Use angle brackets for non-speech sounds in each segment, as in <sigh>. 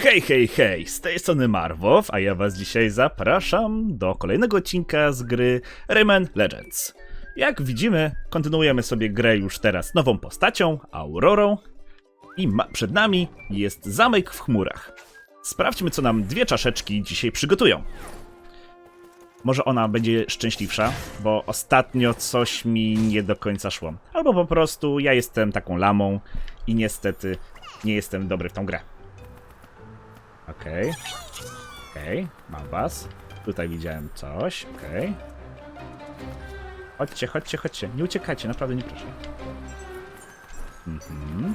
Hej, hej, hej, z tej strony Marwow, a ja was dzisiaj zapraszam do kolejnego odcinka z gry Rayman Legends. Jak widzimy, kontynuujemy sobie grę już teraz nową postacią, Aurorą, i przed nami jest zamek w chmurach. Sprawdźmy, co nam dwie czaszeczki dzisiaj przygotują. Może ona będzie szczęśliwsza, bo ostatnio coś mi nie do końca szło. Albo po prostu ja jestem taką lamą i niestety nie jestem dobry w tą grę. Okej. Okej, mam was. Tutaj widziałem coś, okej. Chodźcie, chodźcie, chodźcie. Nie uciekajcie, naprawdę nie proszę. Mhm.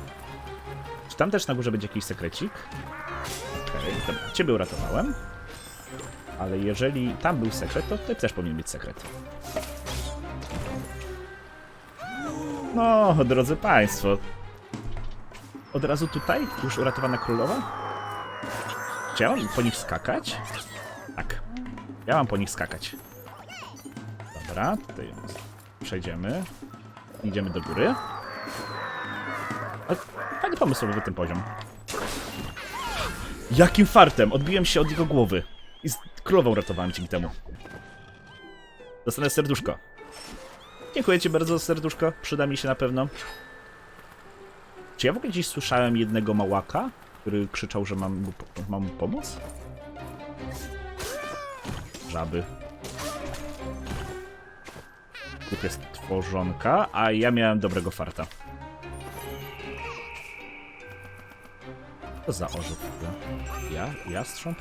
Czy tam też na górze będzie jakiś sekrecik? Okej, dobra, ciebie uratowałem. Ale jeżeli tam był sekret, to tutaj też powinien być sekret. No, drodzy państwo. Od razu tutaj? Już uratowana królowa? Czy ja mam po nich skakać? Tak. Ja mam po nich skakać. Dobra, tutaj przejdziemy. Idziemy do góry. Ale Fajny pomysł był ten poziom. Jakim fartem! Odbiłem się od jego głowy. I z królową uratowałem dzięki temu. Dostanę serduszko. Dziękuję ci bardzo, serduszko. Przyda mi się na pewno. Czy ja w ogóle gdzieś słyszałem jednego małaka, który krzyczał, że mam mam mu pomóc? Żaby. Tu jest tworzonka, a ja miałem dobrego farta. Co za orzech? Ja? Jastrząb?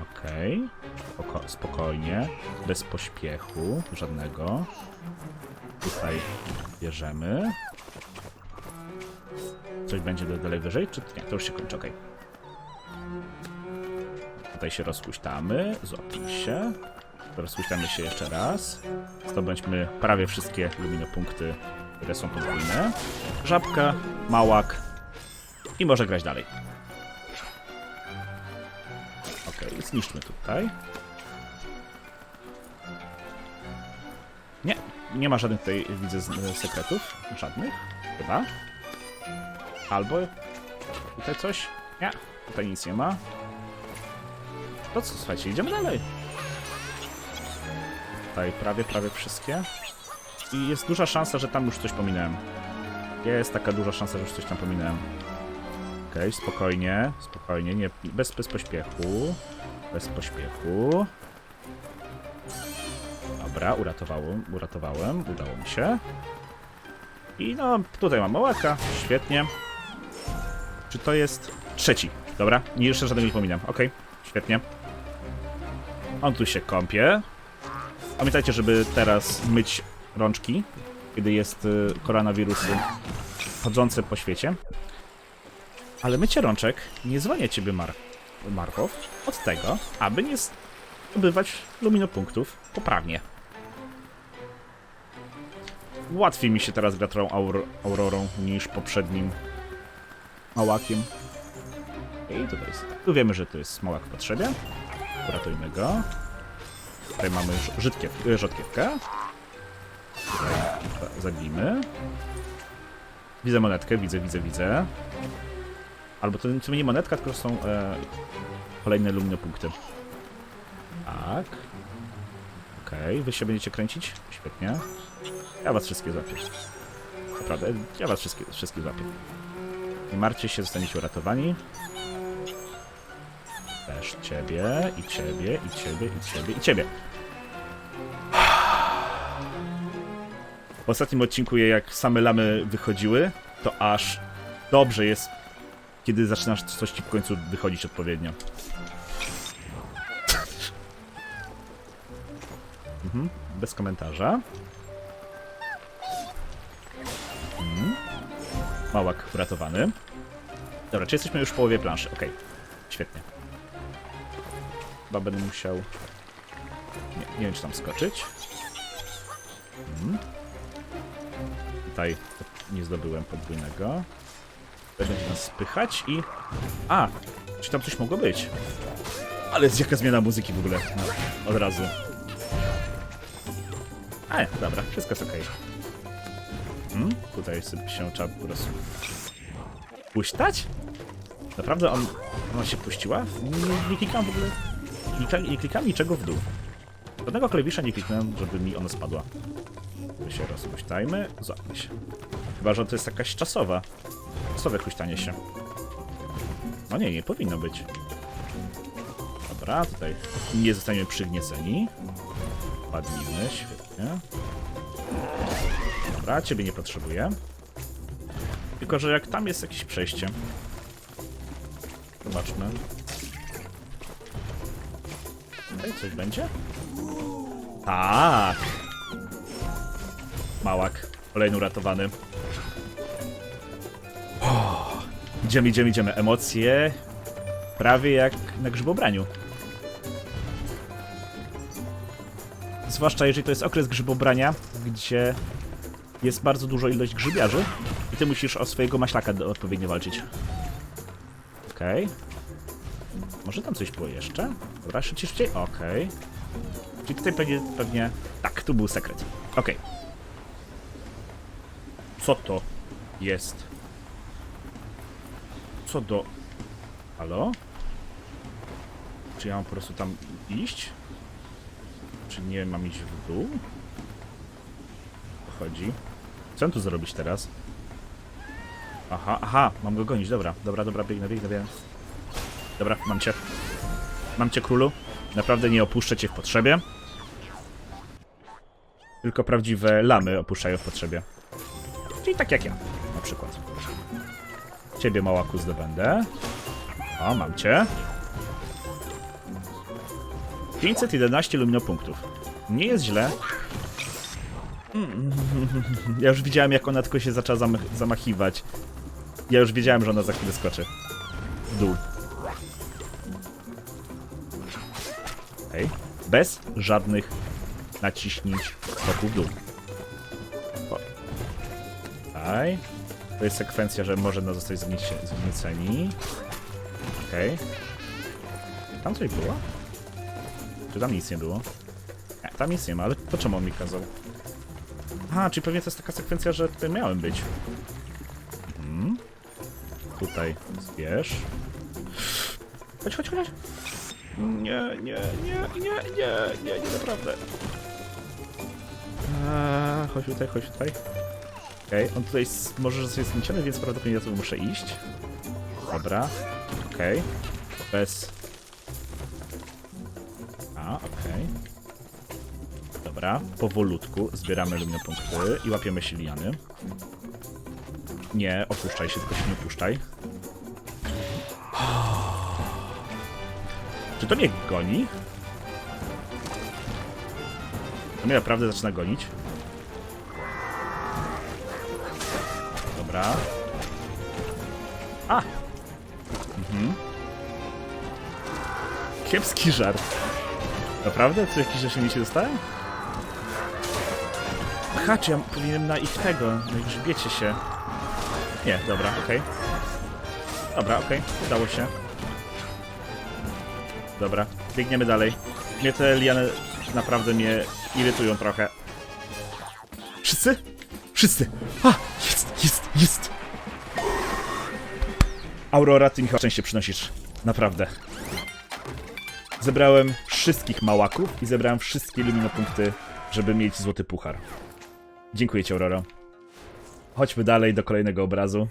Okej. Spoko spokojnie. Bez pośpiechu. Żadnego. Tutaj bierzemy. Coś będzie dalej wyżej? Czy nie? To już się kończy, okej. Tutaj się rozpuśtamy. Złapiemy się. Rozpuśtamy się jeszcze raz. Zdobędźmy prawie wszystkie luminopunkty, które są podwójne. Żabka, małak i może grać dalej. Okej, zniszczmy tutaj. Nie, nie ma żadnych tutaj, widzę, sekretów. Żadnych, chyba. Albo tutaj coś? Nie, tutaj nic nie ma. To co, słuchajcie, idziemy dalej. Tutaj prawie, prawie wszystkie. I jest duża szansa, że tam już coś pominąłem. Jest taka duża szansa, że już coś tam pominąłem. Okej, spokojnie, spokojnie, nie, bez, bez pośpiechu. Bez pośpiechu. Dobra, uratowałem, uratowałem, udało mi się. I no, tutaj mam małaka, świetnie. Czy to jest trzeci? Dobra, nie jeszcze żadnego nie pominam. Okej, świetnie. On tu się kąpie. Pamiętajcie, żeby teraz myć rączki, kiedy jest y, koronawirusy chodzące po świecie. Ale mycie rączek nie zwalnia ciebie, Mar Markow, od tego, aby nie zdobywać luminopunktów poprawnie. Łatwiej mi się teraz gra aur aurorą niż poprzednim małakiem. I tutaj jest. Tu wiemy, że to jest małak w potrzebie. Uratujmy go. Tutaj mamy żytkiew, y, rzodkiewkę. Tutaj zabijmy. Widzę monetkę, widzę, widzę, widzę. Albo to, to nie monetka, tylko są e, kolejne luminopunkty. Tak. Okej, wy się będziecie kręcić? Świetnie. Ja was wszystkie złapię. Naprawdę, ja was wszystkie, wszystkie złapię. Nie martwcie się, zostaniecie uratowani. Też ciebie, i ciebie, i ciebie, i ciebie, i ciebie. W ostatnim odcinku, jak same lamy wychodziły, to aż dobrze jest, kiedy zaczynasz coś ci w końcu wychodzić odpowiednio. mhm, bez komentarza. Mhm. Małak uratowany. Dobra, czy jesteśmy już w połowie planszy? Okej, świetnie. Chyba będę musiał... Nie, nie wiem, czy tam skoczyć. Mhm. Tutaj nie zdobyłem podwójnego. Będę nas spychać i... A! Czy tam coś mogło być? Ale jaka zmiana muzyki w ogóle. No, od razu. A, dobra, wszystko jest okej. Hmm? Tutaj sobie się trzeba po prostu... Puśtać? Naprawdę on, ona się puściła? Nie, nie klikam w ogóle. Nie, nie klikam niczego w dół. Żadnego klawisza nie kliknąłem, żeby mi ona spadła. My się rozpuśtajmy, złapmy się. Chyba, że to jest jakaś czasowa. Czasowe huśtanie się. No nie, nie powinno być. Dobra, tutaj nie zostaniemy przygnieceni. Padnijmy, świetnie. Dobra, ciebie nie potrzebuję. Tylko, że jak tam jest jakieś przejście. Zobaczmy. Tutaj coś będzie? Tak! Małak. Kolejny uratowany. Idziemy, idziemy, idziemy. Emocje prawie jak na grzybobraniu. Zwłaszcza jeżeli to jest okres grzybobrania, gdzie jest bardzo duża ilość grzybiarzy i ty musisz o swojego maślaka odpowiednio walczyć. Okej. Może tam coś było jeszcze? Dobra, szybciej, szybciej. Okej. Czyli tutaj pewnie, pewnie... Tak, tu był sekret. Okej. Co to jest? Co do... Halo? Czy ja mam po prostu tam iść? Czy nie mam iść w dół? Chodzi? Co tu zrobić teraz? Aha, aha, mam go gonić, dobra, dobra, dobra, biegnę, biegnę, biegnę. Dobra, mam cię. Mam cię, królu. Naprawdę nie opuszczę cię w potrzebie. Tylko prawdziwe lamy opuszczają w potrzebie. Czyli tak jak ja, na przykład. Ciebie, małaku, zdobędę. O, mam cię. 511 luminopunktów. Nie jest źle. <laughs> Ja już widziałem, jak ona tylko się zaczęła zamach- zamachiwać. Ja już wiedziałem, że ona za chwilę skoczy. W dół. Okej. Bez żadnych naciśnięć skoku w dół. O. Tutaj. To jest sekwencja, że może nas zostać zgnieceni. Okej. Tam coś było? Czy tam nic nie było? Nie, tam nic nie ma, ale to czemu on mi kazał? Aha, czyli pewnie to jest taka sekwencja, że tutaj miałem być. Tutaj zbierz. Chodź, chodź, chodź. Nie, nie, nie, nie, nie, nie, nie, naprawdę. Eee, chodź tutaj, chodź tutaj. Okej, on tutaj może zostać zgnieciony, więc prawdopodobnie ja tu muszę iść. Dobra, okej. Bez... A, okej. Dobra, powolutku zbieramy luminopunkty i łapiemy siliany. Nie, opuszczaj się, tylko się nie opuszczaj. Czy to mnie goni? To mnie naprawdę zaczyna gonić. Dobra. A! Mhm. Kiepski żart. Naprawdę? Co jakieś osiągnięcie dostałem? Aha, czy ja powinienem na ich tego, na ich grzbiecie się... Nie, dobra, okej. Dobra, okej, udało się. Dobra, biegniemy dalej. Mnie te liany naprawdę mnie irytują trochę. Wszyscy? Wszyscy! A! Jest, jest, jest! Aurora, ty mi chyba szczęście przynosisz. Naprawdę. Zebrałem wszystkich małaków i zebrałem wszystkie luminopunkty, żeby mieć złoty puchar. Dziękuję ci, Auroro. Chodźmy dalej do kolejnego obrazu.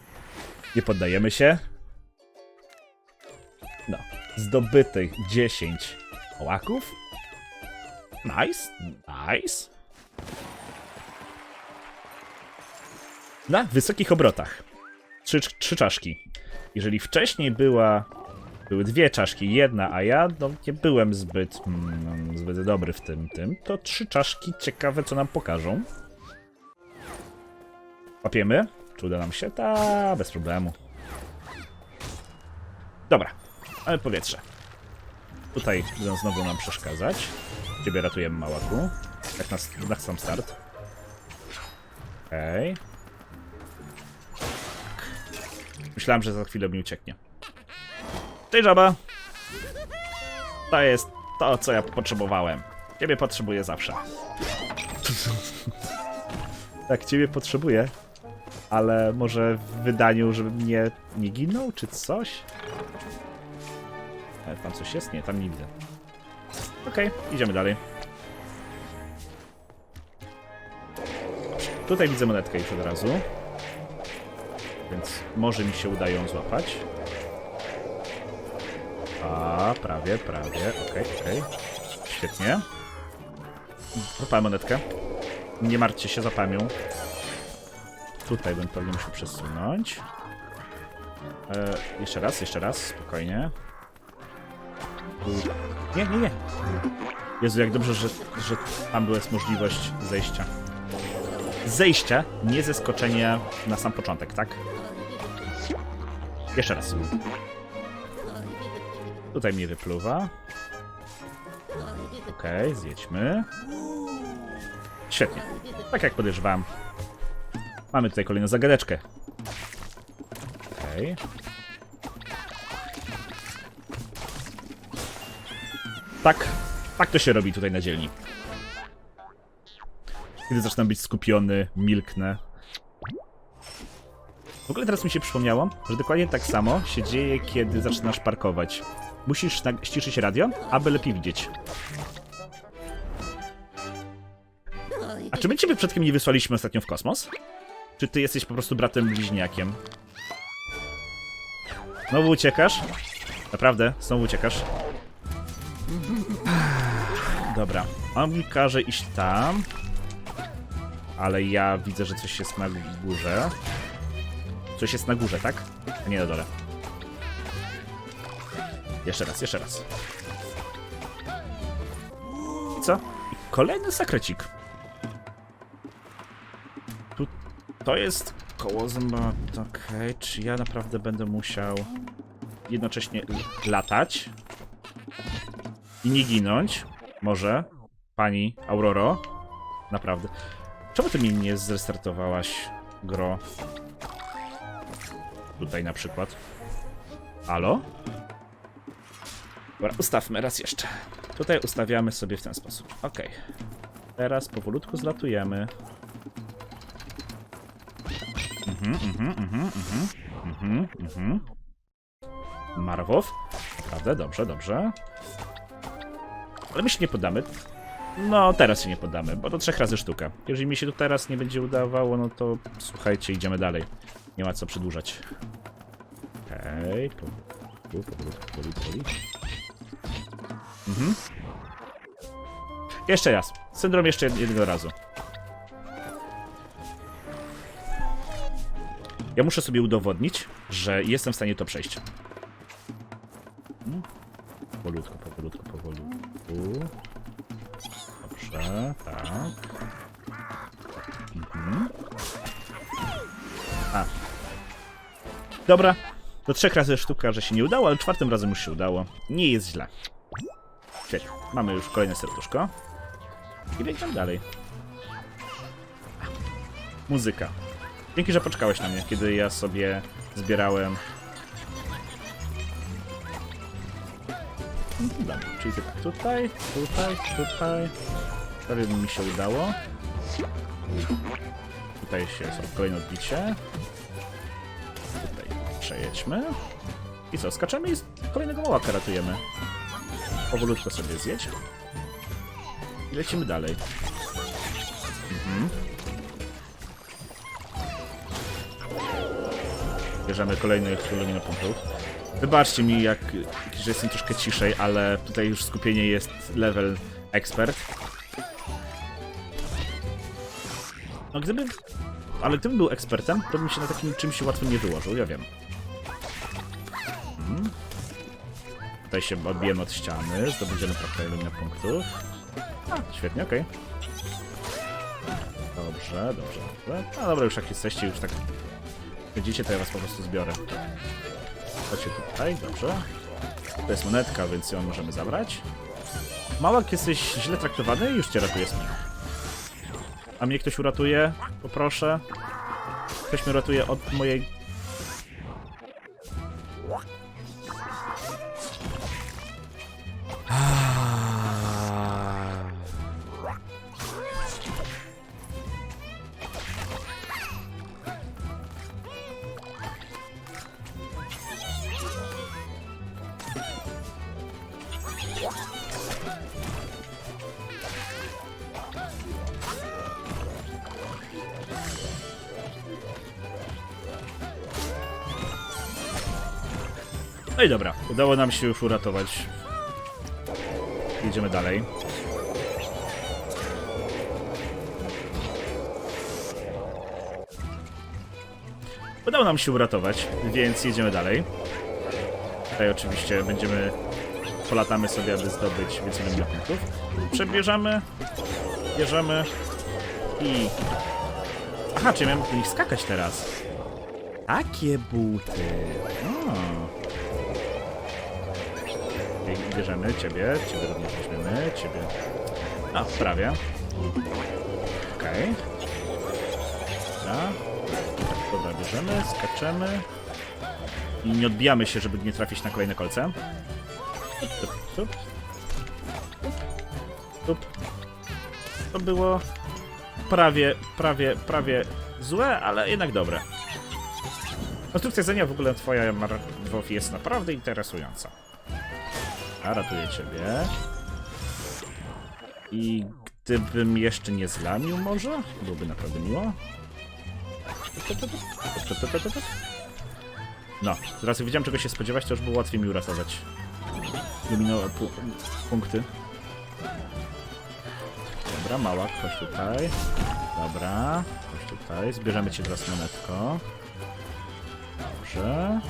Nie poddajemy się. No. Zdobytych 10 małaków. Nice, nice. Na wysokich obrotach. Trzy, trzy czaszki. Jeżeli wcześniej była były dwie czaszki, jedna, a ja no, nie byłem zbyt, mm, zbyt dobry w tym, tym, to trzy czaszki ciekawe, co nam pokażą. Łapiemy? Czy uda nam się? Ta, bez problemu. Dobra, mamy powietrze. Tutaj będą znowu nam przeszkadzać. Ciebie ratujemy, małaku. Jak na, na sam start. Okej. Myślałem, że za chwilę mi ucieknie. Cześć, żaba! To jest to, co ja potrzebowałem. Ciebie potrzebuję zawsze. <laughs> tak, ciebie potrzebuję, ale może w wydaniu, żebym nie, nie ginął, czy coś? E, tam coś jest? Nie, tam nie widzę. Okej, idziemy dalej. Tutaj widzę monetkę już od razu. Więc może mi się uda ją złapać. A, prawie, prawie. Okej, okej. Świetnie. Złapałem monetkę. Nie martwcie się, zapałem ją. Tutaj bym pewnie musiał przesunąć. E, jeszcze raz, jeszcze raz, spokojnie. Nie, nie, nie. Jezu, jak dobrze, że, że tam była możliwość zejścia. Zejścia, nie zeskoczenia na sam początek, tak? Jeszcze raz. Tutaj mnie wypluwa. Okej, zjedźmy. Świetnie. Tak jak podejrzewałem. Mamy tutaj kolejną zagadeczkę. Okej. Tak, tak to się robi tutaj na dzielni. Kiedy zaczynam być skupiony, milknę. W ogóle teraz mi się przypomniało, że dokładnie tak samo się dzieje, kiedy zaczynasz parkować. Musisz ściszyć radio, aby lepiej widzieć. A czy my ciebie przedtem nie wysłaliśmy ostatnio w kosmos? Czy ty jesteś po prostu bratem bliźniakiem? Znowu uciekasz? Naprawdę? Znowu uciekasz? Dobra. On mi każe iść tam. Ale ja widzę, że coś jest na górze. Coś jest na górze, tak? A nie na dole. Jeszcze raz, jeszcze raz. I co? I kolejny sakrecik. To jest koło zęba. Okej, czy ja naprawdę będę musiał jednocześnie latać i nie ginąć? Może? Pani Auroro? Naprawdę. Czemu ty mi nie zrestartowałaś, gro? Tutaj na przykład. Halo? Dobra, ustawmy raz jeszcze. Tutaj ustawiamy sobie w ten sposób. Ok. Teraz powolutku zlatujemy. Mhm, mhm, mhm, mhm, mhm, mhm. Marwow. Naprawdę, dobrze, dobrze. Ale my się nie poddamy. No, teraz się nie poddamy, bo to trzech razy sztuka. Jeżeli mi się to teraz nie będzie udawało, no to słuchajcie, idziemy dalej. Nie ma co przedłużać. Okej, okay. powolutku, powolutku, powoli. Mhm. Jeszcze raz. Syndrom jeszcze jed- jednego razu. Ja muszę sobie udowodnić, że jestem w stanie to przejść. Powolutku, powolutku, powolutku. Dobrze, tak. Mhm. A. Dobra. Do trzech razy sztuka, że się nie udało, ale czwartym razem już się udało. Nie jest źle. Świetnie. Mamy już kolejne serduszko. I biegniemy dalej. Muzyka. Dzięki, że poczekałeś na mnie, kiedy ja sobie zbierałem... Dobra, czyli ty- tutaj, tutaj, tutaj. Prawie mi się udało. Tutaj się są kolejne odbicie. Tutaj przejedźmy. I co, skaczemy i kolejnego mołaka ratujemy. Powolutko sobie zjedź. I lecimy dalej. Mhm. Bierzemy kolejny kilometr punktów. Wybaczcie mi, jak, że jestem troszkę ciszej, ale tutaj już skupienie jest level expert. No gdyby... Ale gdybym był ekspertem, to bym się na takim czymś łatwo nie wyłożył, ja wiem. Mhm. Tutaj się odbijemy od ściany, zdobędziemy trochę innych punktów. A, świetnie, okej. Dobrze, dobrze, dobrze. No dobra, już jak jesteście, już tak będziecie, to ja was po prostu zbiorę. Chodźcie tutaj, dobrze. To jest monetka, więc ją możemy zabrać. Małak, jesteś źle traktowany i już cię ratuję. A mnie ktoś uratuje? Poproszę. Ktoś mnie uratuje od mojej... No i dobra, udało nam się już uratować. Jedziemy dalej. Udało nam się uratować, więc jedziemy dalej. Tutaj oczywiście będziemy... Polatamy sobie, aby zdobyć więcej punktów. Przebierzemy, bierzemy i... Aha, czy miałem do nich skakać teraz? Takie buty. O. I Bierzemy ciebie, ciebie również weźmiemy, ciebie... A, prawie. Okej. Dobra. Tak, dobra, bierzemy, skaczemy. I nie odbijamy się, żeby nie trafić na kolejne kolce. Tup, tup. To było prawie, prawie, prawie złe, ale jednak dobre. Konstrukcja zenia w ogóle twoja Marwow jest naprawdę interesująca. A ratuję ciebie. I gdybym jeszcze nie zlamił może? Byłoby naprawdę miło. No, teraz jak wiedziałem czego się spodziewać, to już było łatwiej mi uratować. Domino pu punkty. Dobra, mała, chodź tutaj. Dobra, chodź tutaj. Zbierzemy cię teraz monetko. Dobrze.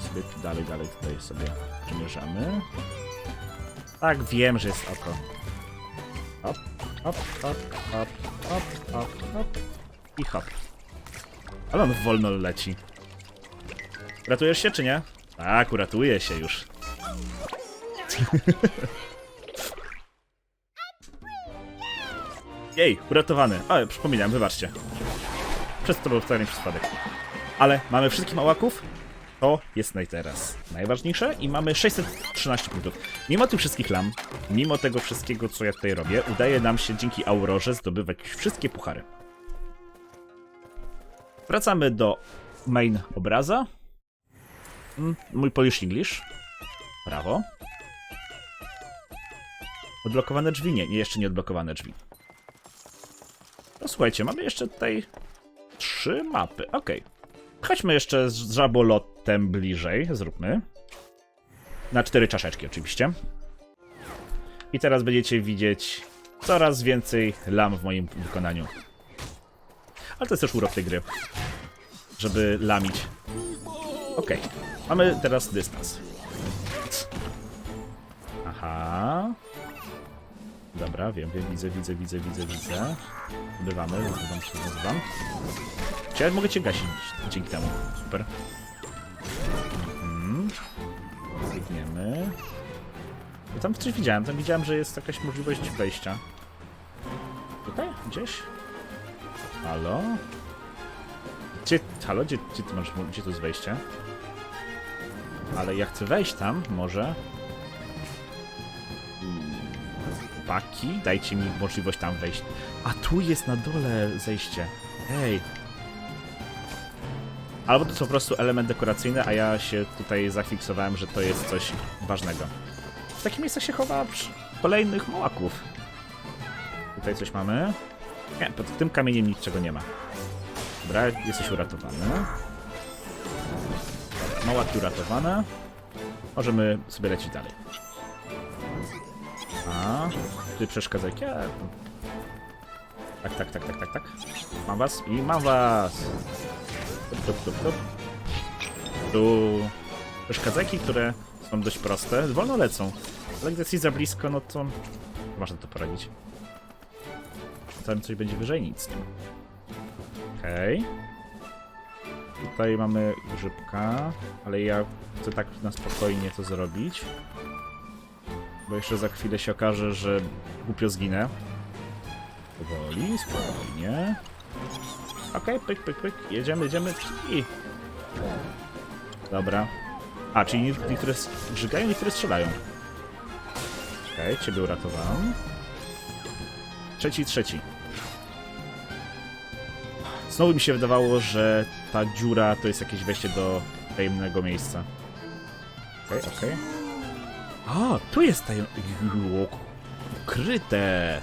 Sobie dalej, dalej tutaj sobie przymierzamy. Tak, wiem, że jest oko. Hop, hop, hop, hop, hop, hop, hop. I hop. Ale on wolno leci. Ratujesz się, czy nie? Tak, uratuje się już. <laughs> Jej, uratowany. O, przypominam, wybaczcie. Przez to był wcale przypadek. Ale mamy wszystkich małaków. To jest najteraz najważniejsze i mamy 613 punktów. Mimo tych wszystkich lam, mimo tego wszystkiego, co ja tutaj robię, udaje nam się dzięki Aurorze zdobywać wszystkie puchary. Wracamy do main obraza. Mm, Mój Polish English. Brawo. Odblokowane drzwi? Nie, nie, jeszcze nie odblokowane drzwi. No słuchajcie, mamy jeszcze tutaj trzy mapy. Okej. Chodźmy jeszcze z żabolotem bliżej. Zróbmy. Na cztery czaszeczki oczywiście. I teraz będziecie widzieć coraz więcej lam w moim wykonaniu. Ale to jest też urok tej gry. Żeby lamić. Okej. Mamy teraz dystans. Dobra, wiem, wiem, widzę, widzę, widzę, widzę, widzę. Bywamy, nazywam się, nazywam. Ja mogę cię gasić dzięki temu? Super. Mhm. Tam coś widziałem, tam widziałem, że jest jakaś możliwość wejścia. Tutaj? Gdzieś? Halo? Gdzie, halo? Gdzie, gdzie ty masz, gdzie tu jest wejście? Ale ja chcę wejść tam, może. Chłopaki, dajcie mi możliwość tam wejść. A tu jest na dole zejście. Hej. Albo to jest po prostu element dekoracyjny, a ja się tutaj zafiksowałem, że to jest coś ważnego. W takim miejscu się chowa kolejnych mołaków. Tutaj coś mamy. Nie, pod tym kamieniem niczego nie ma. Dobra, jesteś uratowany. Dobra, małaki uratowane. Możemy sobie lecieć dalej. Ty przeszkadzaj. Ja... Tak, tak, tak, tak, tak, tak. Mam was i mam was. Tup, tup, tup. Tu przeszkadzajki, które są dość proste, wolno lecą. Ale gdy jesteś za blisko, no to można to poradzić. Tam coś będzie wyżej, nic. Okej. Tutaj mamy grzybka, ale ja chcę tak na spokojnie to zrobić. Bo jeszcze za chwilę się okaże, że głupio zginę. Powoli, spokojnie. Okej, pyk, pyk, pyk. Jedziemy, jedziemy i... Dobra. A, czyli nie- niektóre grzygają, niektóre strzelają. Okej, ciebie uratowałem. Trzeci, trzeci. Znowu mi się wydawało, że ta dziura to jest jakieś wejście do tajemnego miejsca. Okej, okej. A, tu jest tajem... Ukryte.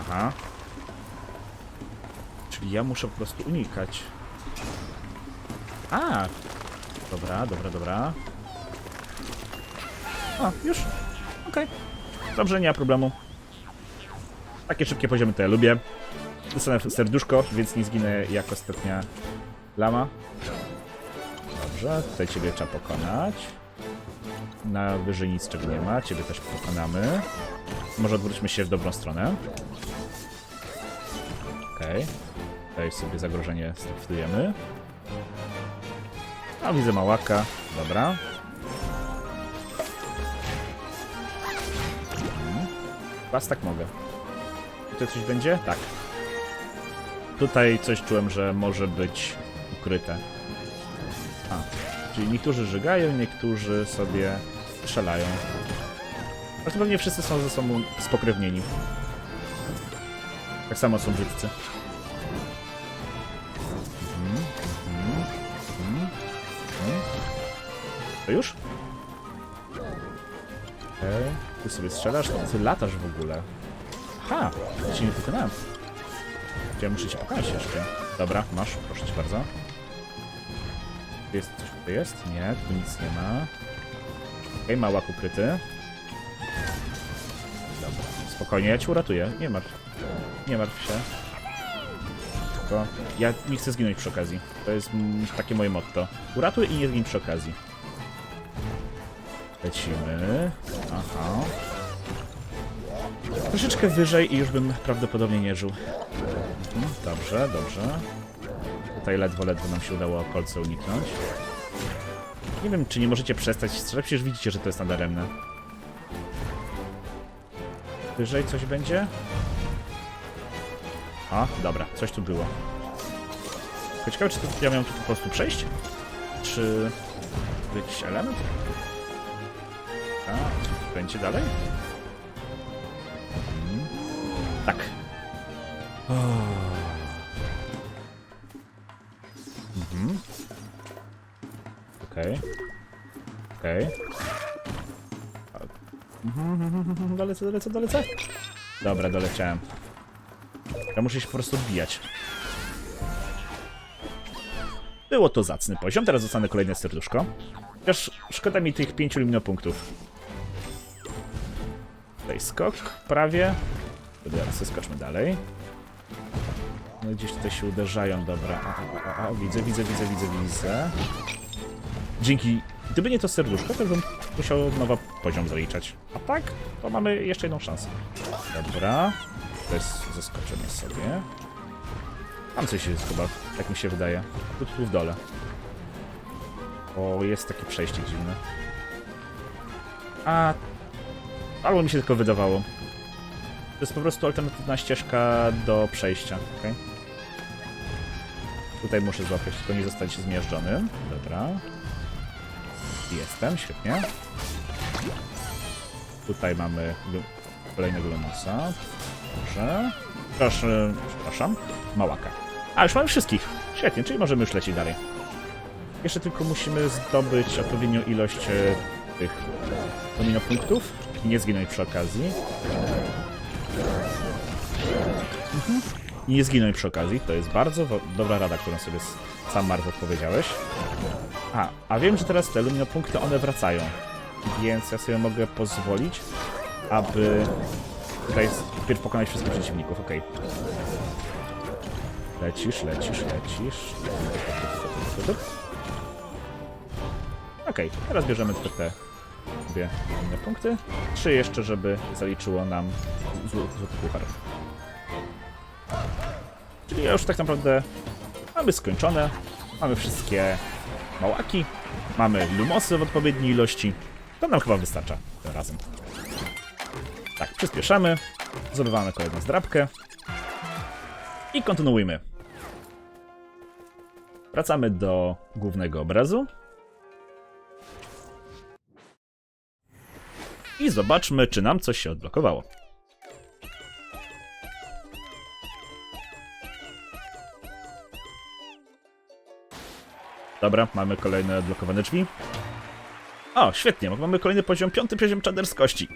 Aha. Czyli ja muszę po prostu unikać. A! Dobra, dobra, dobra. A, już? Okej. Dobrze, nie ma problemu. Takie szybkie poziomy to ja lubię. Dostanę serduszko, więc nie zginę jak ostatnia lama. Dobrze, tutaj ciebie trzeba pokonać. Na wyżej nic czego nie ma, ciebie też pokonamy. Może odwróćmy się w dobrą stronę. Okej. Tutaj sobie zagrożenie zdefiniujemy. A widzę małaka. Dobra. Mhm. Was tak mogę. Tutaj coś będzie? Tak. Tutaj coś czułem, że może być ukryte. Czyli niektórzy żygają, niektórzy sobie strzelają. Ale to pewnie wszyscy są ze sobą spokrewnieni. Tak samo są brzydcy. To już? Okej. Ty sobie strzelasz, ty latasz w ogóle. Aha, ja cię nie pokonałem. Ja muszę cię pokonać jeszcze. Dobra, masz, proszę cię bardzo. Jest jest? Nie, tu nic nie ma. Okej, małak ukryty. Dobra, spokojnie, ja cię uratuję. Nie martw. Nie martw się. Tylko ja nie chcę zginąć przy okazji. To jest takie moje motto. Uratuj i nie zgin przy okazji. Lecimy. Aha. Troszeczkę wyżej i już bym prawdopodobnie nie żył. Mhm, Dobrze, dobrze. Tutaj ledwo, ledwo nam się udało kolce uniknąć. Nie wiem, czy nie możecie przestać strzelać, przecież widzicie, że to jest nadaremne. Wyżej coś będzie? A, dobra, coś tu było. Ciekawe, czy to ja miałem tu po prostu przejść? Czy... jakiś element? A, będzie dalej? Mhm. Tak. Mhm. <laughs> Dolecę, dolecę, dolecę. Dobra, doleciałem. Ja muszę się po prostu wbijać. Było to zacny poziom, teraz dostanę kolejne serduszko. Chociaż szkoda mi tych pięciu luminopunktów. Tutaj skok, prawie. Dobra, zeskoczmy dalej. No gdzieś tutaj się uderzają, dobra. A, a, a, widzę, widzę, widzę, widzę, widzę. Dzięki... Gdyby nie to serduszko, to bym musiał nowa poziom zaliczać. A tak, to mamy jeszcze jedną szansę. Dobra. To jest zaskoczenie sobie. Tam coś jest chyba, tak mi się wydaje. Tu, tu w dole. O, jest takie przejście dziwne. A... Albo mi się tylko wydawało. To jest po prostu alternatywna ścieżka do przejścia, okej? Tutaj muszę złapać, tylko nie zostać zmiażdżonym. Dobra. Jestem, świetnie. Tutaj mamy kolejnego Lunosa. Dobrze. Proszę, przepraszam. Małaka. A, już mamy wszystkich. Świetnie, czyli możemy już lecieć dalej. Jeszcze tylko musimy zdobyć odpowiednią ilość e, tych domino punktów i nie zginąć przy okazji. I nie zginąć przy okazji. To jest bardzo dobra rada, którą sobie sam Mark odpowiedziałeś. A, a wiem, że teraz te lumino punkty one wracają. Więc ja sobie mogę pozwolić, aby tutaj wpierw pokonać wszystkich przeciwników. Okej. Lecisz, lecisz, lecisz. Okej, teraz bierzemy tylko te dwie inne punkty. Trzy jeszcze, żeby zaliczyło nam zł- złoty puchar. Czyli już tak naprawdę mamy skończone. Mamy wszystkie małaki. Mamy lumosy w odpowiedniej ilości. To nam chyba wystarcza tym razem. Tak, przyspieszamy. Zdobywamy kolejną zdrabkę. I kontynuujmy. Wracamy do głównego obrazu. I zobaczmy, czy nam coś się odblokowało. Dobra, mamy kolejne odblokowane drzwi. O, świetnie, mamy kolejny poziom, piąty poziom czaderskości.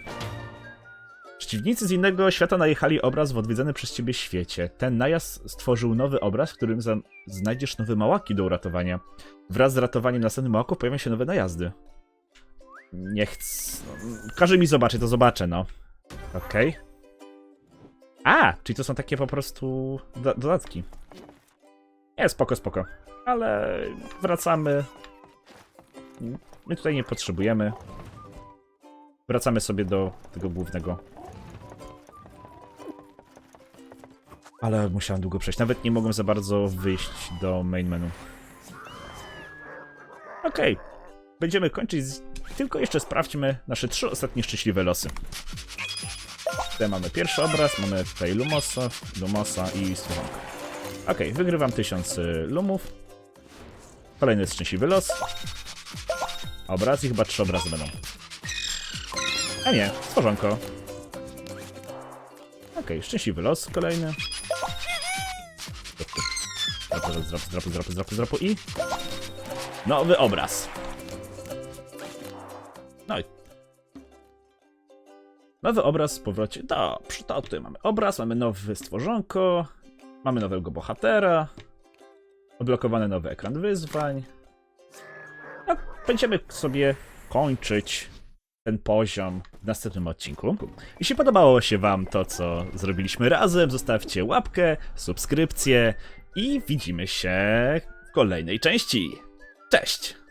Przeciwnicy z innego świata najechali obraz w odwiedzany przez ciebie świecie. Ten najazd stworzył nowy obraz, w którym znajdziesz nowe małaki do uratowania. Wraz z ratowaniem następnych małaków pojawią się nowe najazdy. Nie chcę... Każe mi zobaczyć, to zobaczę, no. Okej. A, czyli to są takie po prostu do dodatki. Nie, spoko, spoko. Ale wracamy. My tutaj nie potrzebujemy. Wracamy sobie do tego głównego. Ale musiałem długo przejść. Nawet nie mogłem za bardzo wyjść do main menu. Okej. Będziemy kończyć. Z... Tylko jeszcze sprawdźmy nasze trzy ostatnie szczęśliwe losy. Tutaj mamy pierwszy obraz, mamy tutaj Lumosa, Lumosa i Słuchonka. Okej, wygrywam 1000 y, lumów. Kolejny szczęśliwy los. Obraz i chyba trzy obrazy będą. A nie, stworzonko. Okej, szczęśliwy los kolejny. Zdrapu, zdrapu, zdrapu, zdrapu, zdrapu i... Nowy obraz. No i... Nowy obraz w powrocie. Dobrze, to tutaj mamy obraz, mamy nowe stworzonko, mamy nowego bohatera, odblokowany nowy ekran wyzwań. Będziemy sobie kończyć ten poziom w następnym odcinku. Jeśli podobało się Wam to, co zrobiliśmy razem, zostawcie łapkę, subskrypcję i widzimy się w kolejnej części. Cześć!